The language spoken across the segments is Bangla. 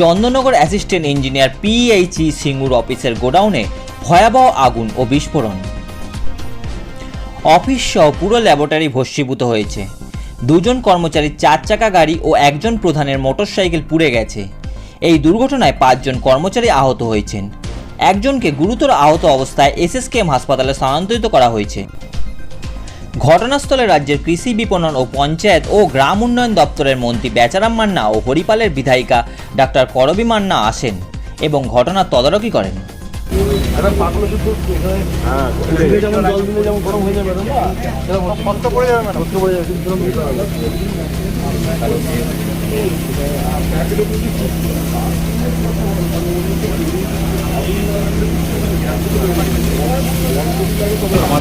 Chandannagar assistant engineer PHE Singur অফিসের গোডাউনে ভয়াবহ আগুন ও বিস্ফোরণ। অফিস সহ পুরো ল্যাবরেটরি ভস্মীভূত হয়েছে। দুজন কর্মচারীর চার চাকা গাড়ি ও একজন প্রধানের মোটরসাইকেল পুড়ে গেছে। এই দুর্ঘটনায় পাঁচজন কর্মচারী আহত হয়েছেন। একজনকে গুরুতর আহত অবস্থায় এসএসকেএম হাসপাতালে স্থানান্তরিত করা হয়েছে। ঘটনাস্থলে রাজ্যের কৃষি বিপণন ও পঞ্চায়েত ও গ্রাম উন্নয়ন দপ্তরের মন্ত্রী বেচারাম মান্না ও হরিপালের বিধায়িকা ডাক্তার করবী মান্না আসেন এবং ঘটনার তদারকি করেন। হ্যাঁ হয়ে যাবে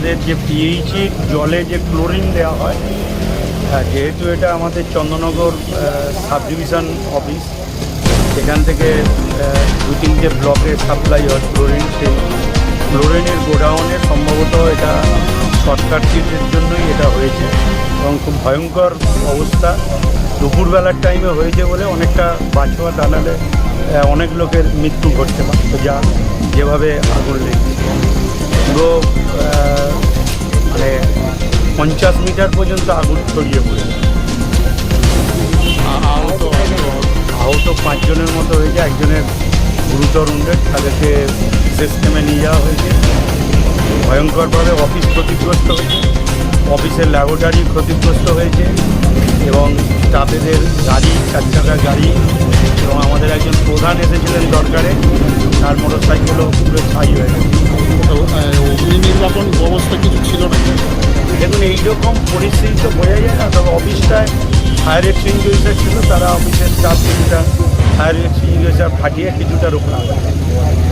আমাদের যে পিএইচি জলে যে ক্লোরিন দেওয়া হয় হ্যাঁ, যেহেতু এটা আমাদের চন্দ্রনগর সাব ডিভিশন অফিস সেখান থেকে দু তিনটে ব্লকে সাপ্লাই হয় ক্লোরিন সেই ক্লোরিনের গোডাউনে সম্ভবত এটা শর্ট সার্কিটের জন্যই এটা হয়েছে। এবং খুব ভয়ঙ্কর অবস্থা। দুপুরবেলার টাইমে হয়েছে বলে অনেকটা বাঁচোয়া টানালে অনেক লোকের মৃত্যু ঘটতে পারত যা যেভাবে আগুন লেগেছে। পুরো পঞ্চাশ মিটার পর্যন্ত আগুন ছড়িয়ে পড়েছে আহত পাঁচজনের মতো হয়েছে। একজনের গুরুতর উন্ডেড তাদেরকে সিস্টেমে নিয়ে যাওয়া হয়েছে। ভয়ঙ্করভাবে অফিস ক্ষতিগ্রস্ত হয়েছে। অফিসের ল্যাবরেটরি ক্ষতিগ্রস্ত হয়েছে এবং স্টাফেদের গাড়ি, চার চাকা গাড়ি এবং আমাদের একজন প্রধান এসেছিলেন দরকারে। তার মোটর সাইকেলও পুরো ছাই হয়ে গেছে। অগ্নি নির্বাপন ব্যবস্থা কিছু ছিল না দেখুন, এইরকম পরিস্থিতি তো বোঝা যায় না, তবে অফিসটায় ফায়ার এক্সটিংগুইশার ছিল তারা অফিসের চার তিনটা ফায়ার এক্সটিংগুইশার ফাটিয়ে কিছুটা রোকলাম